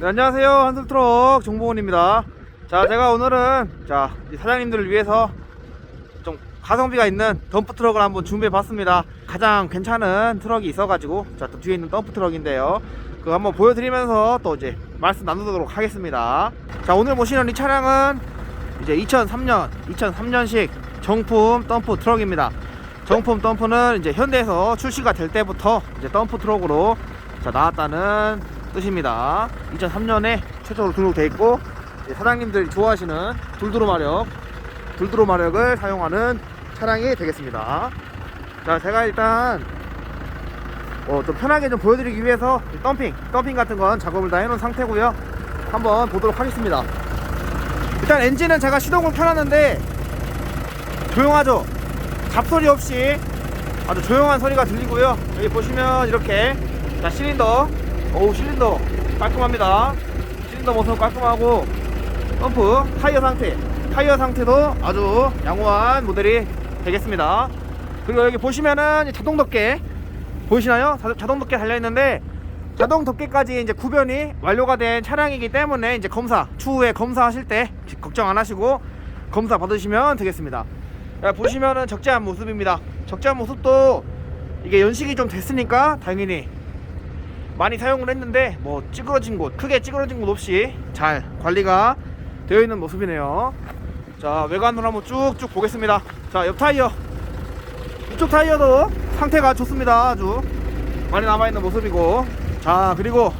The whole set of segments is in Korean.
네, 안녕하세요. 한솔트럭 정보원입니다. 자 제가 오늘은 자이 사장님들을 위해서 좀 가성비가 있는 덤프 트럭을 한번 준비해 봤습니다. 가장 괜찮은 트럭이 있어 가지고 자또 뒤에 있는 덤프 트럭인데요. 그거 한번 보여드리면서 또 이제 말씀 나누도록 하겠습니다. 자 오늘 보시는 이 차량은 이제 2003년 2003년식 정품 덤프 트럭입니다. 정품 덤프는 이제 현대에서 출시가 될 때부터 이제 덤프 트럭으로 자 나왔다는 뜻입니다. 2003년에 최초로 등록돼 있고 사장님들이 좋아하시는 둘드로 마력, 둘드로 마력을 사용하는 차량이 되겠습니다. 자, 제가 일단 어, 좀 편하게 좀 보여드리기 위해서 이 덤핑, 덤핑 같은 건 작업을 다 해놓은 상태고요. 한번 보도록 하겠습니다. 일단 엔진은 제가 시동을 켜놨는데 조용하죠. 잡소리 없이 아주 조용한 소리가 들리고요. 여기 보시면 이렇게 자 실린더 어우 실린더. 깔끔합니다. 실린더 모습 깔끔하고 펌프 타이어 상태. 타이어 상태도 아주 양호한 모델이 되겠습니다. 그리고 여기 보시면은 자동 덮개. 보이시나요? 자- 자동 덮개 달려있는데 자동 덮개까지 이제 구변이 완료가 된 차량이기 때문에 이제 검사 추후에 검사하실 때 걱정 안 하시고 검사 받으시면 되겠습니다. 자, 보시면은 적재한 모습입니다. 적재한 모습도 이게 연식이 좀 됐으니까 당연히 많이 사용을 했는데 뭐 찌그러진 곳 크게 찌그러진 곳 없이 잘 관리가 되어 있는 모습이네요. 자 외관으로 한번 쭉쭉 보겠습니다. 자 옆 타이어. 이쪽 타이어도 상태가 좋습니다. 아주 많이 남아있는 모습이고. 자 그리고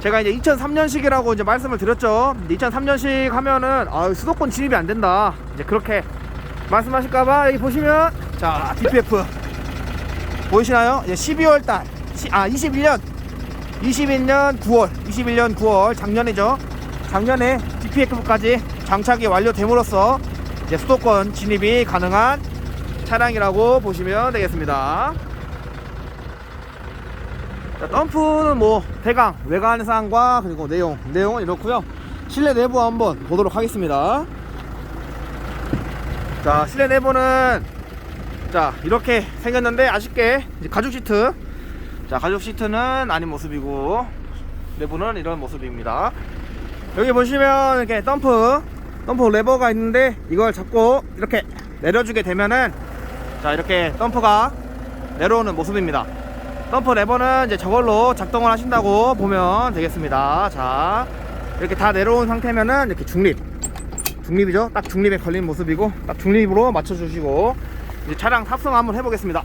제가 이제 2003년식이라고 이제 말씀을 드렸죠. 2003년식 하면은 아 수도권 진입이 안 된다. 이제 그렇게 말씀하실까봐 여기 보시면 자 DPF 보이시나요? 이제 12월 달, 시- 아 21년, 21년 9월, 21년 9월 작년이죠. 작년에 DPF까지 장착이 완료됨으로써 이제 수도권 진입이 가능한 차량이라고 보시면 되겠습니다. 자, 덤프는 뭐 대강 외관상과 그리고 내용, 내용은 이렇고요. 실내 내부 한번 보도록 하겠습니다. 자, 실내 내부는 자 이렇게 생겼는데 아쉽게 가죽 시트 자 가죽 시트는 아닌 모습이고 내부는 이런 모습입니다. 여기 보시면 이렇게 덤프 덤프 레버가 있는데 이걸 잡고 이렇게 내려주게 되면은 자 이렇게 덤프가 내려오는 모습입니다. 덤프 레버는 이제 저걸로 작동을 하신다고 보면 되겠습니다. 자 이렇게 다 내려온 상태면은 이렇게 중립. 중립이죠? 딱 중립에 걸린 모습이고 딱 중립으로 맞춰주시고 이제 차량 탑승 한번 해보겠습니다.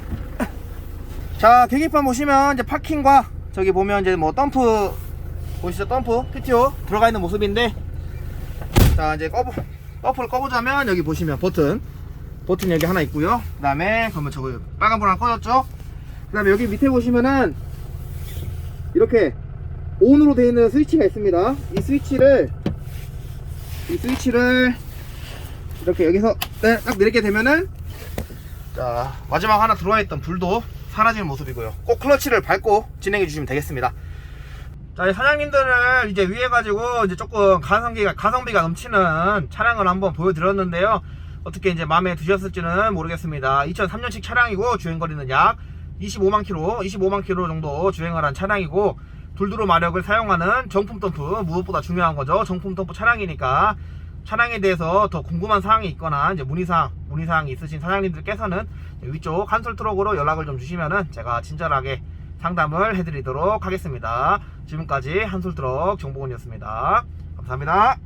자, 계기판 보시면 이제 파킹과 저기 보면 이제 뭐 덤프 보시죠? 덤프 PTO 들어가 있는 모습인데 자, 이제 꺼보 덤프를 꺼보자면 여기 보시면 버튼 버튼 여기 하나 있고요. 그 다음에 그러면 저거 빨간 불 하나 꺼졌죠? 그 다음에 여기 밑에 보시면은 이렇게 온으로 되어 있는 스위치가 있습니다. 이 스위치를 이 스위치를 이렇게 여기서 네, 딱 내리게 되면은 자 마지막 하나 들어와 있던 불도 사라지는 모습이고요. 꼭 클러치를 밟고 진행해 주시면 되겠습니다. 자이 사장님들을 이제 위해 가지고 이제 조금 가성비가 가성비가 넘치는 차량을 한번 보여드렸는데요. 어떻게 이제 마음에 드셨을지는 모르겠습니다. 2003년식 차량이고 주행거리는 약 25만 킬로 25만 킬로 정도 주행을 한 차량이고 둘두로 마력을 사용하는 정품 덤프 무엇보다 중요한 거죠. 정품 덤프 차량이니까 차량에 대해서 더 궁금한 사항이 있거나 이제 문의사항 문의사항이 있으신 사장님들께서는 위쪽 한솔 트럭으로 연락을 좀 주시면은 제가 친절하게 상담을 해드리도록 하겠습니다. 지금까지 한솔 트럭 정보원이었습니다. 감사합니다.